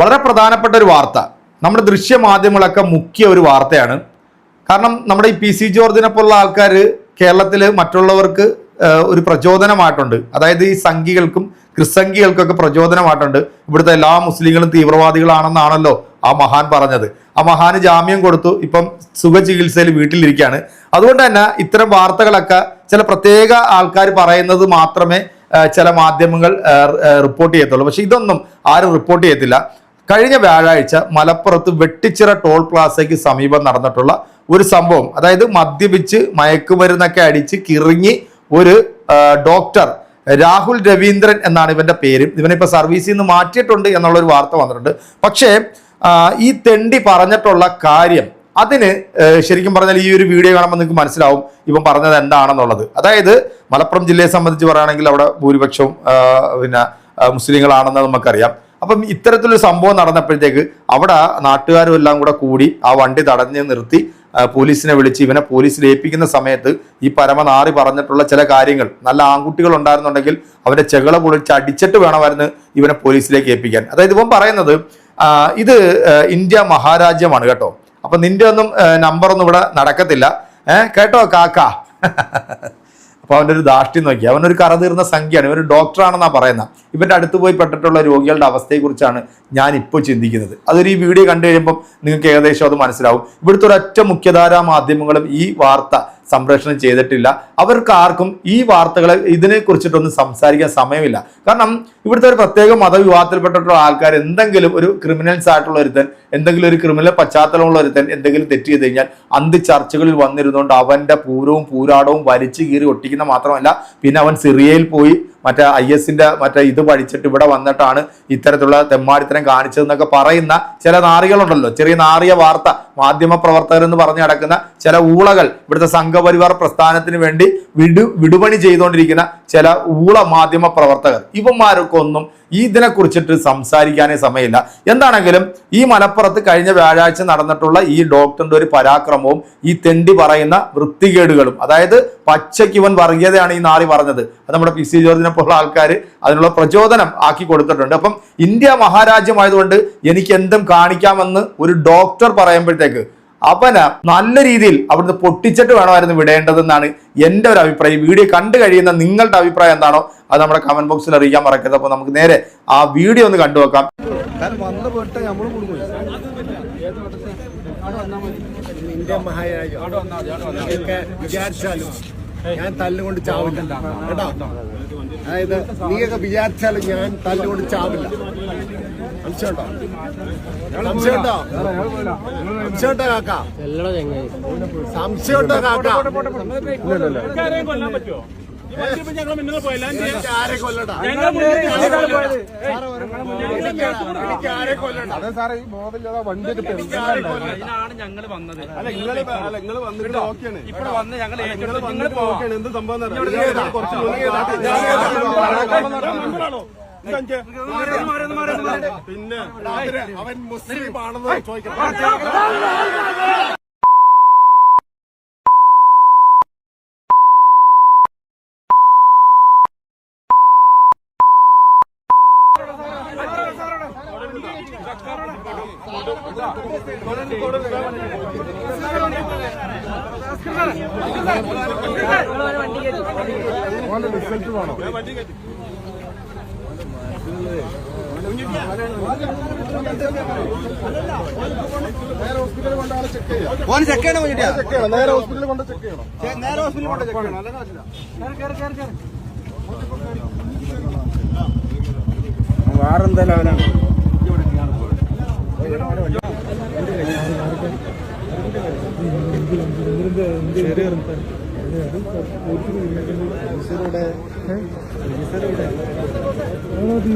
വളരെ പ്രധാനപ്പെട്ട ഒരു വാർത്ത. നമ്മുടെ ദൃശ്യമാധ്യമങ്ങളൊക്കെ മുഖ്യ ഒരു വാർത്തയാണ്. കാരണം നമ്മുടെ ഈ പി സി ജോർജിനെ പോലുള്ള ആൾക്കാർ കേരളത്തിൽ മറ്റുള്ളവർക്ക് ഒരു പ്രചോദനമായിട്ടുണ്ട്. അതായത് ഈ സംഘികൾക്കും ക്രിസ്സംഘികൾക്കൊക്കെ പ്രചോദനമായിട്ടുണ്ട്. ഇവിടുത്തെ എല്ലാ മുസ്ലിങ്ങളും തീവ്രവാദികളാണെന്നാണല്ലോ ആ മഹാൻ പറഞ്ഞത്. ആ മഹാന് ജാമ്യം കൊടുത്തു. ഇപ്പം സുഖചികിത്സയിൽ വീട്ടിലിരിക്കുകയാണ് അതുകൊണ്ട് തന്നെ ഇത്തരം വാർത്തകളൊക്കെ ചില പ്രത്യേക ആൾക്കാർ പറയുന്നത് മാത്രമേ ചില മാധ്യമങ്ങൾ റിപ്പോർട്ട് ചെയ്യത്തുള്ളൂ. പക്ഷെ ഇതൊന്നും ആരും റിപ്പോർട്ട് ചെയ്യത്തില്ല. കഴിഞ്ഞ വ്യാഴാഴ്ച മലപ്പുറത്ത് വെട്ടിച്ചിറ ടോൾ പ്ലാസയ്ക്ക് സമീപം നടന്നിട്ടുള്ള ഒരു സംഭവം അതായത് മദ്യപിച്ച് മയക്കുമരുന്നൊക്കെ അടിച്ച് കിറങ്ങി ഒരു ഡോക്ടർ രാഹുൽ രവീന്ദ്രൻ എന്നാണ് ഇവന്റെ പേര്. ഇവനിപ്പോ സർവീസിൽ നിന്ന് മാറ്റിയിട്ടുണ്ട് എന്നുള്ള ഒരു വാർത്ത വന്നിട്ടുണ്ട്. പക്ഷേ ഈ തെണ്ടി പറഞ്ഞിട്ടുള്ള കാര്യം അതിന് ശരിക്കും പറഞ്ഞാൽ ഈ ഒരു വീഡിയോ കാണുമ്പോൾ നിങ്ങൾക്ക് മനസ്സിലാവും ഇവൻ പറഞ്ഞത് എന്താണെന്നുള്ളത്. അതായത് മലപ്പുറം ജില്ലയെ സംബന്ധിച്ച് പറയുകയാണെങ്കിൽ അവിടെ ഭൂരിപക്ഷവും പിന്നെ മുസ്ലിങ്ങളാണെന്ന് നമുക്കറിയാം. അപ്പം ഇത്തരത്തിലൊരു സംഭവം നടന്നപ്പോഴത്തേക്ക് അവിടെ നാട്ടുകാരും എല്ലാം കൂടെ കൂടി ആ വണ്ടി തടഞ്ഞ് നിർത്തി പോലീസിനെ വിളിച്ച് ഇവനെ പോലീസിൽ ഏൽപ്പിക്കുന്ന സമയത്ത് ഈ പരമനാറി പറഞ്ഞിട്ടുള്ള ചില കാര്യങ്ങൾ നല്ല ആൺകുട്ടികൾ ഉണ്ടായിരുന്നുണ്ടെങ്കിൽ അവന്റെ ചെകള പൊളിച്ച് അടിച്ചിട്ട് വേണമായിരുന്നു ഇവനെ പോലീസിലേക്ക് ഏൽപ്പിക്കാൻ. അതായത് ഇവൻ പറയുന്നത് ഇത് ഇന്ത്യ മഹാരാജ്യമാണ് കേട്ടോ. അപ്പൊ നിന്റെ ഒന്നും നമ്പറൊന്നും ഇവിടെ നടക്കത്തില്ല. ഏഹ് കേട്ടോ കാക്ക? അപ്പൊ അവന്റെ ഒരു ധാഷ്ട്യം നോക്കി. അവനൊരു കറതീർന്ന സംഖ്യയാണ്. ഇവൻ ഡോക്ടറാണെന്നാണ് പറയുന്നത് ഇവന്റെ അടുത്ത് പോയി പെട്ടിട്ടുള്ള രോഗികളുടെ അവസ്ഥയെക്കുറിച്ചാണ് ഞാൻ ഇപ്പോൾ ചിന്തിക്കുന്നത്. അതൊരു ഈ വീഡിയോ കണ്ടു കഴിയുമ്പോൾ നിങ്ങൾക്ക് ഏകദേശം അത് മനസ്സിലാവും. ഇവിടുത്തെ ഒരൊറ്റ മുഖ്യധാരാ മാധ്യമങ്ങളും ഈ വാർത്ത സംപ്രേഷണം ചെയ്തിട്ടില്ല. അവർക്ക് ആർക്കും ഈ വാർത്തകളെ ഇതിനെ കുറിച്ചിട്ടൊന്നും സംസാരിക്കാൻ സമയമില്ല. കാരണം ഇവിടുത്തെ ഒരു പ്രത്യേക മതവിഭാഗത്തിൽപ്പെട്ടിട്ടുള്ള ആൾക്കാർ എന്തെങ്കിലും ഒരു ക്രിമിനൽസ് ആയിട്ടുള്ള ഒരുത്തൻ എന്തെങ്കിലും ഒരു ക്രിമിനൽ പശ്ചാത്തലമുള്ള ഒരുത്തൻ എന്തെങ്കിലും തെറ്റ് ചെയ്ത് കഴിഞ്ഞാൽ അന്ത് ചർച്ചകളിൽ വന്നിരുന്നുകൊണ്ട് അവന്റെ പൂരവും പൂരാടവും വലിച്ചു കീറി ഒട്ടിക്കുന്ന മാത്രമല്ല പിന്നെ അവൻ സിറിയയിൽ പോയി മറ്റേ ഐ എസിന്റെ മറ്റേ ഇത് പഠിച്ചിട്ട് ഇവിടെ വന്നിട്ടാണ് ഇത്തരത്തിലുള്ള തെമ്മാടിത്തരം കാണിച്ചതെന്നൊക്കെ പറയുന്ന ചില നാറികളുണ്ടല്ലോ. ചെറിയ നാറിയ വാർത്ത മാധ്യമ പ്രവർത്തകർ എന്ന് പറഞ്ഞു നടക്കുന്ന ചില ഊളകൾ ഇവിടുത്തെ സംഘപരിവാർ പ്രസ്ഥാനത്തിന് വേണ്ടി വിടു വിടുപണി ചെയ്തുകൊണ്ടിരിക്കുന്ന ചില ഊള മാധ്യമ പ്രവർത്തകർ ഇവന്മാരൊക്കെ ഒന്നും ഈ ഇതിനെ കുറിച്ചിട്ട് സംസാരിക്കാനേ സമയമില്ല. എന്താണെങ്കിലും ഈ മലപ്പുറത്ത് കഴിഞ്ഞ വ്യാഴാഴ്ച നടന്നിട്ടുള്ള ഈ ഡോക്ടറിന്റെ ഒരു പരാക്രമവും ഈ തെണ്ടി പറയുന്ന വൃത്തികേടുകളും അതായത് പച്ചയ്ക്ക് ഇവൻ വർഗീയതയാണ് ഈ നാറി പറഞ്ഞത്. അത് നമ്മുടെ പി സി ജോർജിനെ പോലുള്ള ആൾക്കാർ അതിനുള്ള പ്രചോദനം ആക്കി കൊടുത്തിട്ടുണ്ട്. അപ്പം ഇന്ത്യ മഹാരാജ്യമായതുകൊണ്ട് എനിക്ക് എന്തും കാണിക്കാമെന്ന് ഒരു ഡോക്ടർ പറയുമ്പോഴത്തേക്ക് അവന് നല്ല രീതിയിൽ അവിടുന്ന് പൊട്ടിച്ചിട്ട് വേണമായിരുന്നു വിടേണ്ടതെന്നാണ് എന്റെ ഒരു അഭിപ്രായം. വീഡിയോ കണ്ടു കഴിയുന്ന നിങ്ങളുടെ അഭിപ്രായം എന്താണോ അത് നമ്മുടെ കമന്റ് ബോക്സിൽ അറിയിക്കാൻ മറക്കരുത്. അപ്പോൾ നമുക്ക് നേരെ ആ വീഡിയോ ഒന്ന് കണ്ടു വെക്കാം കാരണം വന്ന് പെട്ട നമ്മളും കുടുങ്ങും. ഇന്ത്യ മഹാരാജ്യം നീയൊക്കെ വിചാരിച്ചാലും ഞാൻ തല്ലുകൊണ്ട് ചാവില്ല. കേട്ടോ? അതായത് നീയൊക്കെ വിചാരിച്ചാലും ഞാൻ തല്ലുകൊണ്ട് ചാവില്ല. സംശയമുണ്ടോ കാക്ക. കാക്ക. കൊല്ലാൻ പറ്റുമോ അതെ സാറേ ഈ ബോധമില്ലാതെ വണ്ടി അതിനാണ് ഞങ്ങൾ വന്നത്. അല്ല നിങ്ങൾ അല്ല നിങ്ങൾ വന്നിട്ട് ഓക്കെയാണ് ഇപ്പൊ വന്ന് ഞങ്ങൾ നിങ്ങൾ വന്നിട്ട് ഓക്കെയാണ് എന്ത് സംഭവം പിന്നെ അവൻ മുസ്ലിം ആണെന്ന് ചോദിക്കണം റിസൾട്ട് വേണം ഓന് ചെയ്യണം പോയിട്ടാ ചെക്ക് ചെയ്യണം നേരെ ഹോസ്പിറ്റലിൽ കൊണ്ട് ചെക്ക് ചെയ്യണം നേരെ ഹോസ്പിറ്റലിൽ കൊണ്ട് ചെക്ക് ചെയ്യണം അല്ലെങ്കിൽ പറ്റില്ല വേറെന്തായാലും അവനാണ് അപ്പൊ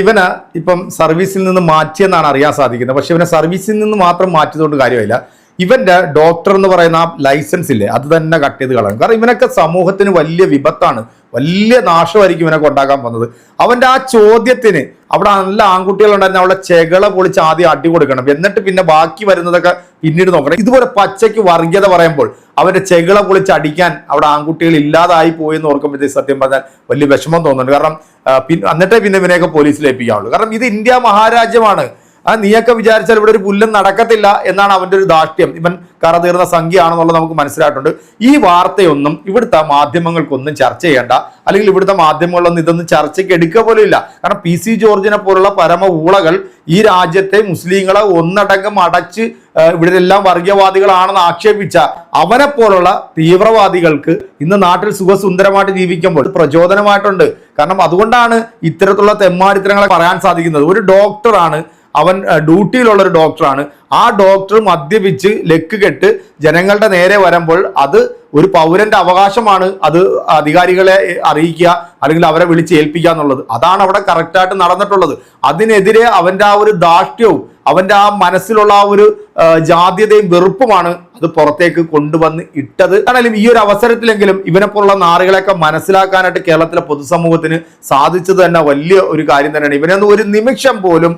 ഇവന് ഇപ്പം സർവീസിൽ നിന്ന് മാറ്റിയെന്നാണ് അറിയാൻ സാധിക്കുന്നത്. പക്ഷെ ഇവനെ സർവീസിൽ നിന്ന് മാത്രം മാറ്റിയതുകൊണ്ട് കാര്യമില്ല. ഇവന്റെ ഡോക്ടർ എന്ന് പറയുന്ന ആ ലൈസൻസ് ഇല്ലേ അത് തന്നെ കട്ട് ചെയ്ത് കളയും. കാരണം ഇവനൊക്കെ സമൂഹത്തിന് വലിയ വിപത്താണ്. വലിയ നാശമായിരിക്കും ഇവനൊക്കെ ഉണ്ടാക്കാൻ പോകുന്നത്. അവന്റെ ആ ചോദ്യത്തിന് അവിടെ നല്ല ആൺകുട്ടികളുണ്ടായിരുന്നു അവളെ ചെകള പൊളിച്ച് ആദ്യം അടി കൊടുക്കണം. എന്നിട്ട് പിന്നെ ബാക്കി വരുന്നതൊക്കെ പിന്നീട് നോക്കണം. ഇതുപോലെ പച്ചയ്ക്ക് വർഗീയത പറയുമ്പോൾ അവന്റെ ചെകള പൊളിച്ച് അടിക്കാൻ അവിടെ ആൺകുട്ടികൾ ഇല്ലാതായി പോയി എന്ന് ഓർക്കുമ്പോഴത്തേക്ക് സത്യം പറഞ്ഞാൽ വലിയ വിഷമം തോന്നുന്നുണ്ട്. കാരണം എന്നിട്ടേ പിന്നെ ഇവനെയൊക്കെ പോലീസിൽ ഏൽപ്പിക്കാവുള്ളൂ കാരണം ഇത് ഇന്ത്യ മഹാരാജ്യമാണ്. ആ നീയൊക്കെ വിചാരിച്ചാൽ ഇവിടെ ഒരു പുല്ലും നടക്കത്തില്ല എന്നാണ് അവന്റെ ഒരു ദാഷ്ട്യം. ഇവൻ കറ തീർന്ന സംഖ്യയാണെന്നുള്ളത് നമുക്ക് മനസ്സിലായിട്ടുണ്ട്. ഈ വാർത്തയൊന്നും ഇവിടുത്തെ മാധ്യമങ്ങൾക്കൊന്നും ചർച്ച ചെയ്യേണ്ട. അല്ലെങ്കിൽ ഇവിടുത്തെ മാധ്യമങ്ങളൊന്നും ഇതൊന്നും ചർച്ചയ്ക്ക് എടുക്കുക പോലും ഇല്ല. കാരണം പി സി ജോർജിനെ പോലുള്ള പരമ ഊളകൾ ഈ രാജ്യത്തെ മുസ്ലിങ്ങളെ ഒന്നടങ്കം അടച്ച് ഇവരെല്ലാം വർഗീയവാദികളാണെന്ന് ആക്ഷേപിച്ച അവനെ പോലുള്ള തീവ്രവാദികൾക്ക് ഇന്ന് നാട്ടിൽ സുഖസുന്ദരമായിട്ട് ജീവിക്കുമ്പോൾ പ്രചോദനമായിട്ടുണ്ട്. കാരണം അതുകൊണ്ടാണ് ഇത്തരത്തിലുള്ള തെമ്മാടിത്തരങ്ങളെ പറയാൻ സാധിക്കുന്നത്. ഒരു ഡോക്ടറാണ് അവൻ ഡ്യൂട്ടിയിലുള്ള ഒരു ഡോക്ടറാണ്. ആ ഡോക്ടർ മദ്യപിച്ച് ലെക്ക് കെട്ട് ജനങ്ങളുടെ നേരെ വരുമ്പോൾ അത് ഒരു പൗരന്റെ അവകാശമാണ് അത് അധികാരികളെ അറിയിക്കുക അല്ലെങ്കിൽ അവരെ വിളിച്ച് ഏൽപ്പിക്കുക എന്നുള്ളത്. അതാണ് അവിടെ കറക്റ്റായിട്ട് നടന്നിട്ടുള്ളത്. അതിനെതിരെ അവന്റെ ആ ഒരു ദാഷ്ട്യവും അവന്റെ ആ മനസ്സിലുള്ള ആ ഒരു ജാത്യതയും വെറുപ്പുമാണ് അത് പുറത്തേക്ക് കൊണ്ടുവന്ന് ഇട്ടത്. ആണെങ്കിലും ഈ ഒരു അവസരത്തിലെങ്കിലും ഇവനെ പോലുള്ള നാറുകളെയൊക്കെ മനസ്സിലാക്കാനായിട്ട് കേരളത്തിലെ പൊതുസമൂഹത്തിന് സാധിച്ചത് തന്നെ വലിയ ഒരു കാര്യം തന്നെയാണ്. ഇവനൊന്നും ഒരു നിമിഷം പോലും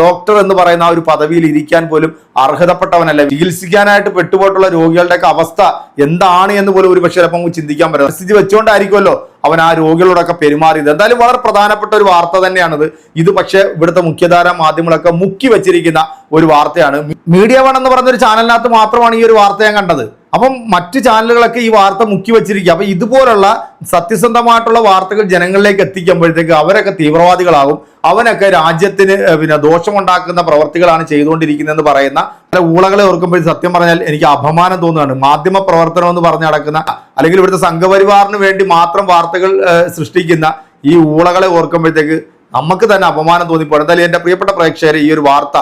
ഡോക്ടർ എന്ന് പറയുന്ന ആ ഒരു പദവിയിൽ ഇരിക്കാൻ പോലും അർഹതപ്പെട്ടവനല്ല. ചികിത്സിക്കാനായിട്ട് പെട്ടുപോയിട്ടുള്ള രോഗികളുടെയൊക്കെ അവസ്ഥ എന്താണ് എന്ന് പോലും ഒരു പക്ഷേ ചിലപ്പോൾ ചിന്തിക്കാൻ പറ്റും. സ്ഥിതി വെച്ചുകൊണ്ടായിരിക്കുമല്ലോ അവൻ ആ രോഗികളോടൊക്കെ പെരുമാറിയത്. എന്തായാലും വളരെ പ്രധാനപ്പെട്ട ഒരു വാർത്ത തന്നെയാണിത്. ഇത് പക്ഷേ ഇവിടുത്തെ മുഖ്യധാര മാധ്യമങ്ങളൊക്കെ മുക്കി വെച്ചിരിക്കുന്ന ഒരു വാർത്തയാണ്. മീഡിയ വൺ എന്ന് പറഞ്ഞ ഒരു ചാനലിനകത്ത് മാത്രമാണ് ഈ ഒരു വാർത്ത ഞാൻ കണ്ടത്. അപ്പം മറ്റു ചാനലുകളൊക്കെ ഈ വാർത്ത മുക്കി വെച്ചിരിക്കുക അപ്പൊ ഇതുപോലുള്ള സത്യസന്ധമായിട്ടുള്ള വാർത്തകൾ ജനങ്ങളിലേക്ക് എത്തിക്കുമ്പോഴത്തേക്ക് അവരൊക്കെ തീവ്രവാദികളാകും. അവനൊക്കെ രാജ്യത്തിന് പിന്നെ ദോഷമുണ്ടാക്കുന്ന പ്രവർത്തികളാണ് ചെയ്തുകൊണ്ടിരിക്കുന്നതെന്ന് പറയുന്ന പല ഊളകളെ ഓർക്കുമ്പോൾ സത്യം പറഞ്ഞാൽ എനിക്ക് അപമാനം തോന്നുകയാണ്. മാധ്യമ പ്രവർത്തനം എന്ന് പറഞ്ഞ് നടക്കുന്ന അല്ലെങ്കിൽ ഇവിടുത്തെ സംഘപരിവാറിന് വേണ്ടി മാത്രം വാർത്തകൾ സൃഷ്ടിക്കുന്ന ഈ ഊളകളെ ഓർക്കുമ്പോഴത്തേക്ക് നമുക്ക് തന്നെ അപമാനം തോന്നിപ്പോൾ എന്തായാലും എന്റെ പ്രിയപ്പെട്ട പ്രേക്ഷകരെ ഈ ഒരു വാർത്ത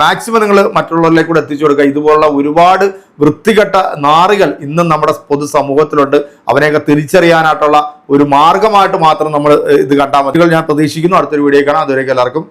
മാക്സിമം നിങ്ങൾ മറ്റുള്ളവരിലേക്ക് കൂടെ എത്തിച്ചു കൊടുക്കുക. ഇതുപോലുള്ള ഒരുപാട് വൃത്തികെട്ട നാറുകൾ ഇന്നും നമ്മുടെ പൊതുസമൂഹത്തിലുണ്ട് അവനെയൊക്കെ തിരിച്ചറിയാനായിട്ടുള്ള ഒരു മാർഗമായിട്ട് മാത്രം നമ്മൾ ഇത് കണ്ടാൽ മതി. ഞാൻ പ്രതീക്ഷിക്കുന്നു. അടുത്തൊരു വീഡിയോ കാണാം. അതുവരേക്കും എല്ലാവർക്കും